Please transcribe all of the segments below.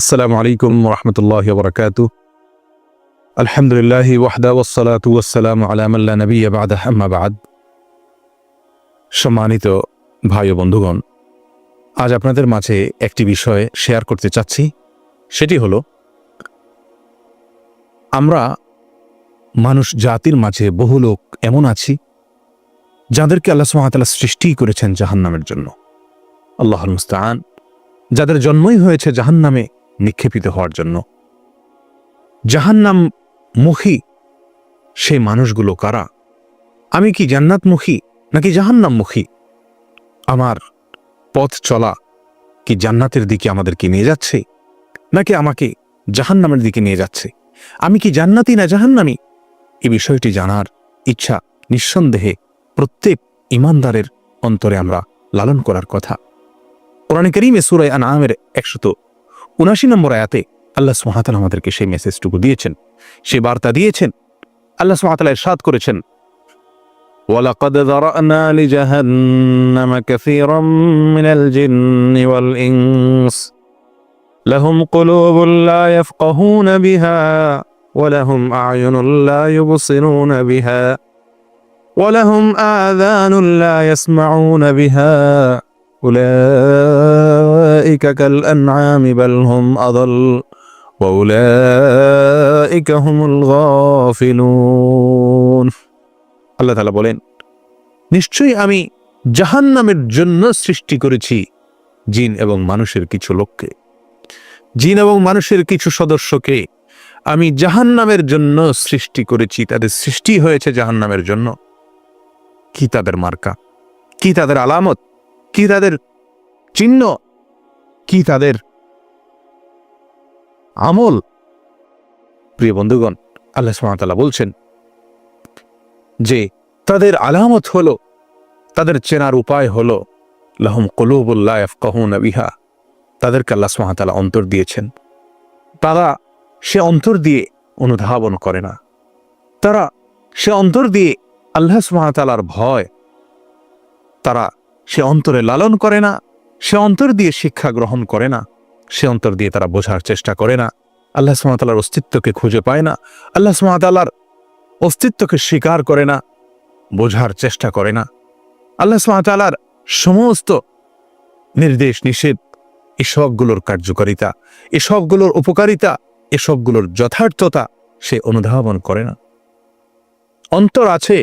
আসসালামু আলাইকুম রহমতুল্লাহ বরকাত আলহামদুলিল্লাহ ওয়াহদা ওসালাতু আলামাল্লা নবী আবাদ আহমাবাদ সম্মানিত ভাই ও বন্ধুগণ, আজ আপনাদের মাঝে একটি বিষয় শেয়ার করতে চাচ্ছি। সেটি হলো, আমরা মানুষ জাতির মাঝে বহু লোক এমন আছি, যাদেরকে আল্লাহ সুহামতাল্লাহ সৃষ্টি করেছেন জাহান্নামের জন্য। আল্লাহ মুস্তান যাদের জন্মই হয়েছে জাহান্নামে নিক্ষেপিত হওয়ার জন্য। জাহান্নাম মুখী সেই মানুষগুলো কারা? আমি কি জান্নাতমুখী নাকি জাহান্নামমুখী? আমার পথ চলা কি জান্নাতের দিকে আমাদেরকে নিয়ে যাচ্ছে, নাকি আমাকে জাহান্নামের দিকে নিয়ে যাচ্ছে? আমি কি জান্নাতি না জাহান্নামি? এ বিষয়টি জানার ইচ্ছা নিঃসন্দেহে প্রত্যেক ইমানদারের অন্তরে আমরা লালন করার কথা। কোরআনে করিমে সুরায় আনামের একশত উনাশি নম্বর আয়াতে আল্লাহ সুহাতাল আমাদেরকে সেই মেসেজটুকু দিয়েছেন সে বার্তা দিয়েছেন আল্লাহ সুহাতাল এরশাদ করেছেন ولقد ذرأنا لجهنم كثيرا من الجن والإنس لهم قلوب لا يفقهون بها ولهم أعين لا يبصرون بها ولهم آذان لا يسمعون بها أولئك كالأنعام بل هم أضل وأولئك هم الغافلون আল্লাহ তালা বলেন নিশ্চয়ই আমি জাহান্নামের জন্য সৃষ্টি করেছি জিন এবং মানুষের কিছু লোককে জিন এবং মানুষের কিছু সদস্যকে আমি জাহান্নামের জন্য সৃষ্টি করেছি তাদের সৃষ্টি হয়েছে জাহান্নামের জন্য কি তাদের মার্কা কি তাদের আলামত কি তাদের চিহ্ন কি তাদের? আমল। প্রিয় বন্ধুগণ, আল্লাহ সুবহানাহু বলছেন যে, তাদের আলামত হল, তাদের চেনার উপায় হল, লাহম কলুবুল্লাহ কহুন বিহা। তাদেরকে আল্লাহ সুবহানাহু অন্তর দিয়েছেন। তারা সে অন্তর দিয়ে অনুধাবন করে না। তারা সে অন্তর দিয়ে আল্লাহ সুবহানাহু ভয়, তারা সে অন্তরে লালন করে না। সে অন্তর দিয়ে শিক্ষা গ্রহণ করে না। সে অন্তর দিয়ে তারা বোঝার চেষ্টা করে না। আল্লাহ সুমাতালার অস্তিত্বকে খুঁজে পায় না। আল্লাহ সুমাতালার অস্তিত্বকে স্বীকার করে না, বোঝার চেষ্টা করে না। আল্লাহ সুমাতালার সমস্ত নির্দেশ নিষেধ এসবগুলোর কার্যকারিতা এসবগুলোর উপকারিতা এসবগুলোর যথার্থতা সে অনুধাবন করে না। অন্তর আছে,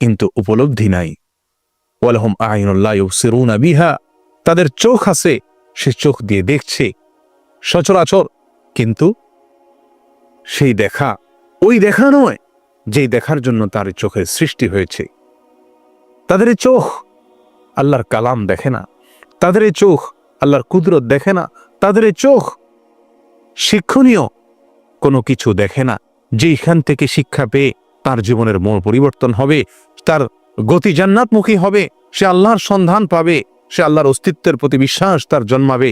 কিন্তু উপলব্ধি নাই। ওয়ালহম আইনুল্লাহ সিরুনা বিহা। তাদের চোখ আছে, সে চোখ দিয়ে দেখছে। সচরাচর কিন্তু সেই দেখা ওই দেখা নয়, যেই দেখার জন্য তার চোখের সৃষ্টি হয়েছে। তাদের চোখ আল্লাহর কালাম দেখে না, তাদের চোখ আল্লাহর কুদরত দেখে না, তাদের চোখ শিক্ষণীয় কোনো কিছু দেখে না, যেইখান থেকে শিক্ষা পেয়ে তার জীবনের মোড় পরিবর্তন হবে, তার গতি জান্নাতমুখী হবে, সে আল্লাহর সন্ধান পাবে। সে আল্লাহর অস্তিত্বের প্রতি বিশ্বাস তার জন্মাবে,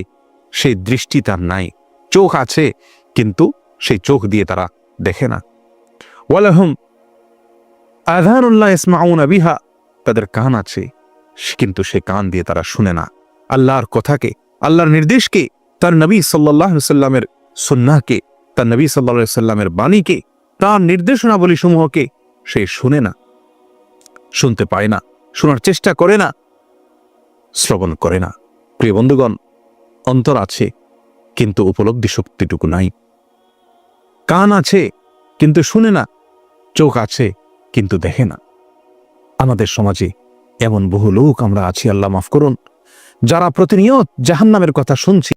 সেই দৃষ্টি তার নাই। চোখ আছে, কিন্তু সেই চোখ দিয়ে তারা দেখে না। ওয়ালাহম আধানুল্লাহ ইসমাউনা বিহা, তাদের কান আছে, কিন্তু সে কান দিয়ে তারা শুনে না। আল্লাহর কথাকে, আল্লাহর নির্দেশকে, তার নবী সাল্লাহ সাল্লামের সন্ন্যাকে তার নবী সাল্লা সাল্লামের বাণীকে, তার নির্দেশনাবলী সমূহকে সে শুনে না, শুনতে পায় না, শোনার চেষ্টা করে না শ্রবণ করে না। প্রিয় বন্ধুগণ, অন্তর আছে, কিন্তু উপলব্ধি শক্তিটুকু নাই। কান আছে, কিন্তু শুনে না। চোখ আছে, কিন্তু দেখে না। আমাদের সমাজে এমন বহু লোক আমরা আছি, আল্লাহ মাফ করুন, যারা প্রতিনিয়ত জাহান্নামের কথা শুনছি।